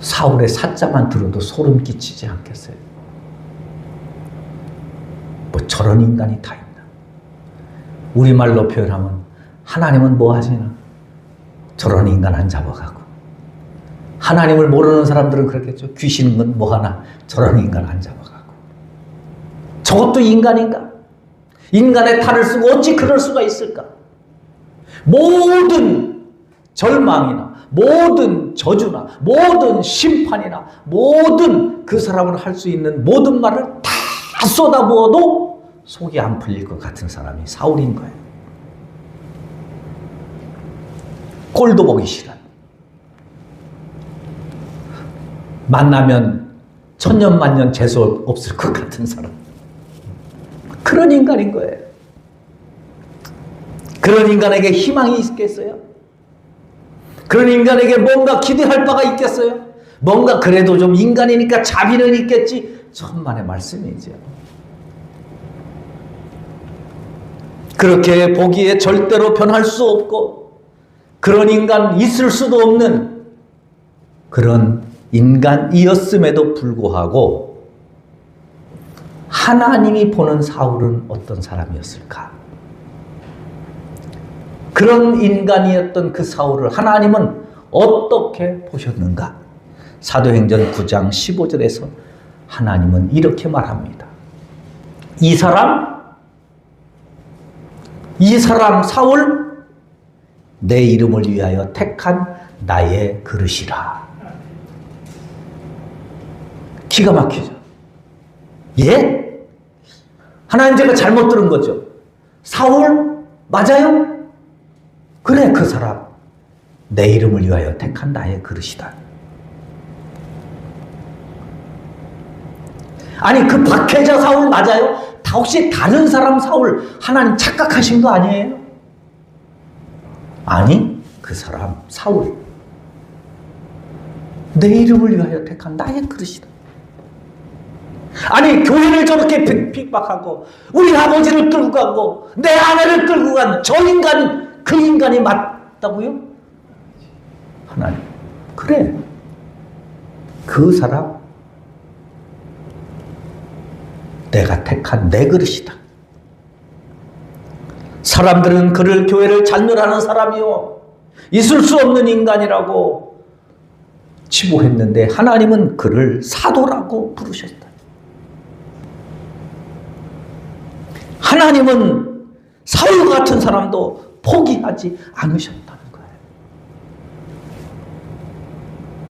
사울의 사자만 들어도 소름 끼치지 않겠어요? 뭐 저런 인간이 다 있나? 우리말로 표현하면 하나님은 뭐 하시나? 저런 인간 안 잡아가고. 하나님을 모르는 사람들은 그렇겠죠. 귀신은 뭐 하나? 저런 인간 안 잡아가고. 저것도 인간인가? 인간의 탈을 쓰고 어찌 그럴 수가 있을까? 모든 절망이나 모든 저주나 모든 심판이나 모든 그 사람을 할 수 있는 모든 말을 다 쏟아부어도 속이 안 풀릴 것 같은 사람이 사울인 거예요. 꼴도 보기 싫어. 만나면 천년만년 재수 없을 것 같은 사람. 그런 인간인 거예요. 그런 인간에게 희망이 있겠어요? 그런 인간에게 뭔가 기대할 바가 있겠어요? 뭔가 그래도 좀 인간이니까 자비는 있겠지. 천만의 말씀이죠. 그렇게 보기에 절대로 변할 수 없고 그런 인간 있을 수도 없는 그런 인간이었음에도 불구하고 하나님이 보는 사울은 어떤 사람이었을까? 그런 인간이었던 그 사울을 하나님은 어떻게 보셨는가? 사도행전 9장 15절에서 하나님은 이렇게 말합니다. 이 사람, 이 사람 사울, 내 이름을 위하여 택한 나의 그릇이라. 기가 막히죠. 예? 하나님 제가 잘못 들은 거죠. 사울, 맞아요? 그래, 그 사람. 내 이름을 위하여 택한 나의 그릇이다. 아니, 그 박해자 사울 맞아요? 다 혹시 다른 사람 사울 하나님 착각하신 거 아니에요? 아니, 그 사람 사울. 내 이름을 위하여 택한 나의 그릇이다. 아니, 교회를 저렇게 핍- 핍박하고, 우리 아버지를 끌고 가고, 내 아내를 끌고 간 저 인간, 그 인간이 맞다고요? 하나님. 그래. 그 사람, 내가 택한 내 그릇이다. 사람들은 그를 교회를 잔멸하는 사람이요. 있을 수 없는 인간이라고 치부했는데 하나님은 그를 사도라고 부르셨다. 하나님은 사울 같은 사람도 포기하지 않으셨다.